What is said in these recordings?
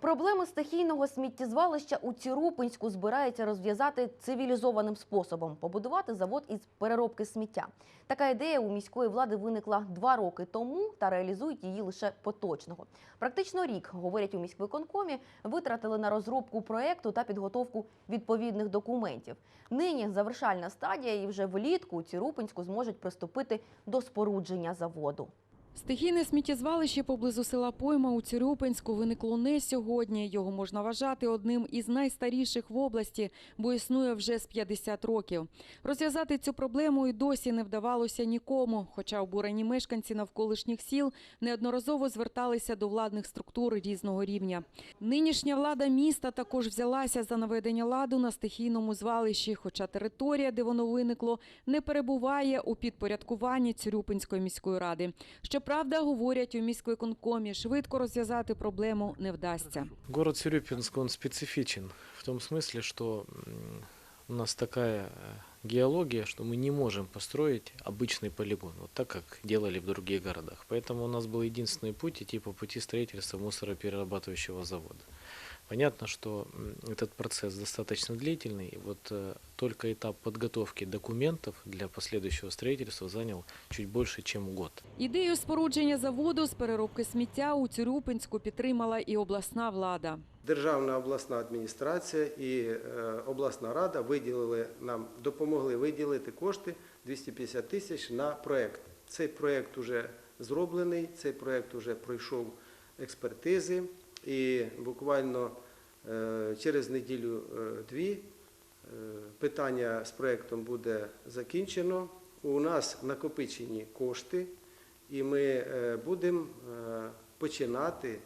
Проблеми стихійного сміттєзвалища у Цірупинську збирається розв'язати цивілізованим способом побудувати завод із переробки сміття. Така ідея у міської влади виникла два роки тому та реалізують її лише поточного. Практично рік, говорять у міськвиконкомі, витратили на розробку проекту та підготовку відповідних документів. Нині завершальна стадія, і вже влітку у Цірупинську зможуть приступити до спорудження заводу. Стихійне сміттєзвалище поблизу села Пойма у Цюрюпинську виникло не сьогодні. Його можна вважати одним із найстаріших в області, бо існує вже з 50 років. Розв'язати цю проблему і досі не вдавалося нікому. Хоча обурені мешканці навколишніх сіл неодноразово зверталися до владних структур різного рівня. Нинішня влада міста також взялася за наведення ладу на стихійному звалищі, хоча територія, де воно виникло, не перебуває у підпорядкуванні Цюрюпинської міської ради. Щоправда, говорять у міськвиконкомі, швидко розв'язати проблему не вдасться. Город Сюрюпинск, он специфичен в том смысле, что м, у нас такая э, геология, что мы не можем построить обычный полигон, вот так, как делали в других городах. Поэтому у нас был единственный путь идти по пути строительства мусороперерабатывающего завода. Понятно, что м, этот процесс достаточно длительный, и вот э, только этап подготовки документов для последующего строительства занял чуть больше, чем год. Ідею спорудження заводу з переробки сміття у Цюрюпинську підтримала і обласна влада. Державна обласна адміністрація і е, обласна рада виділили нам, допомогли виділити кошти 250 тисяч на проект. Цей проект вже зроблений, цей проект вже пройшов експертизи, і буквально е, через неділю-дві питання з проектом буде закінчено. У нас накопичені кошти, і ми е, будемо е, починати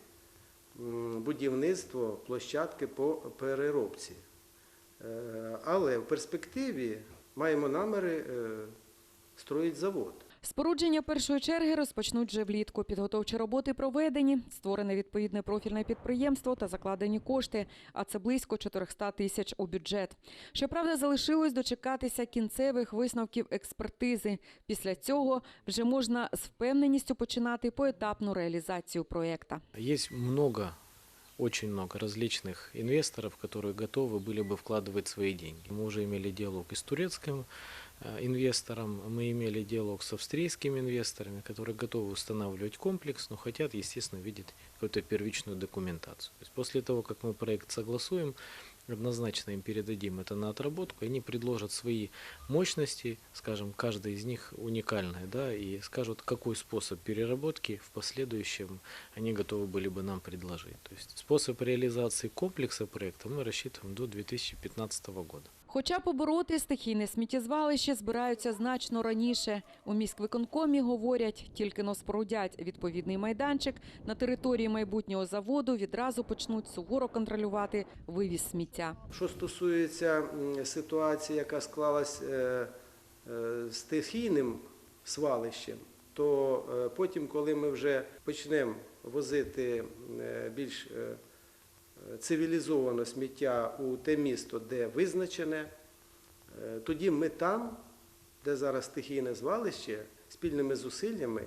будівництво площадки по переробці. Е, Але в перспективі маємо наміри е, строїть завод. Спорудження першої черги розпочнуть вже влітку. Підготовчі роботи проведені, створене відповідне профільне підприємство та закладені кошти, а це близько 400 тисяч у бюджет. Щоправда, залишилось дочекатися кінцевих висновків експертизи. Після цього вже можна з впевненістю починати поетапну реалізацію проєкта. Есть много, очень много различных инвесторов, которые готовы были бы вкладывать свои деньги. Мы уже имели диалог и с турецким Э, инвестором, мы имели диалог с австрийскими инвесторами, которые готовы устанавливать комплекс, но хотят, естественно, видеть какую-то первичную документацию. То есть после того, как мы проект согласуем, однозначно им передадим это на отработку, они предложат свои мощности, скажем, каждая из них уникальная, да, и скажут, какой способ переработки в последующем они готовы были бы нам предложить. То есть способ реализации комплекса проекта мы рассчитываем до 2015 года. Хоча побороти стихійне сміттєзвалище збираються значно раніше. У міськвиконкомі говорять, тільки но спорудять відповідний майданчик на території майбутнього заводу відразу почнуть суворо контролювати вивіз сміття. Що стосується ситуації, яка склалась е, е, стихійним свалищем, то е, потім, коли ми вже почнемо возити більш цивілізовано сміття у те місто, де визначене, е, тоді ми там, де зараз стихійне звалище, спільними зусиллями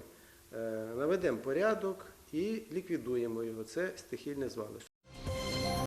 е, наведемо порядок і ліквідуємо його. Це стихійне звалище.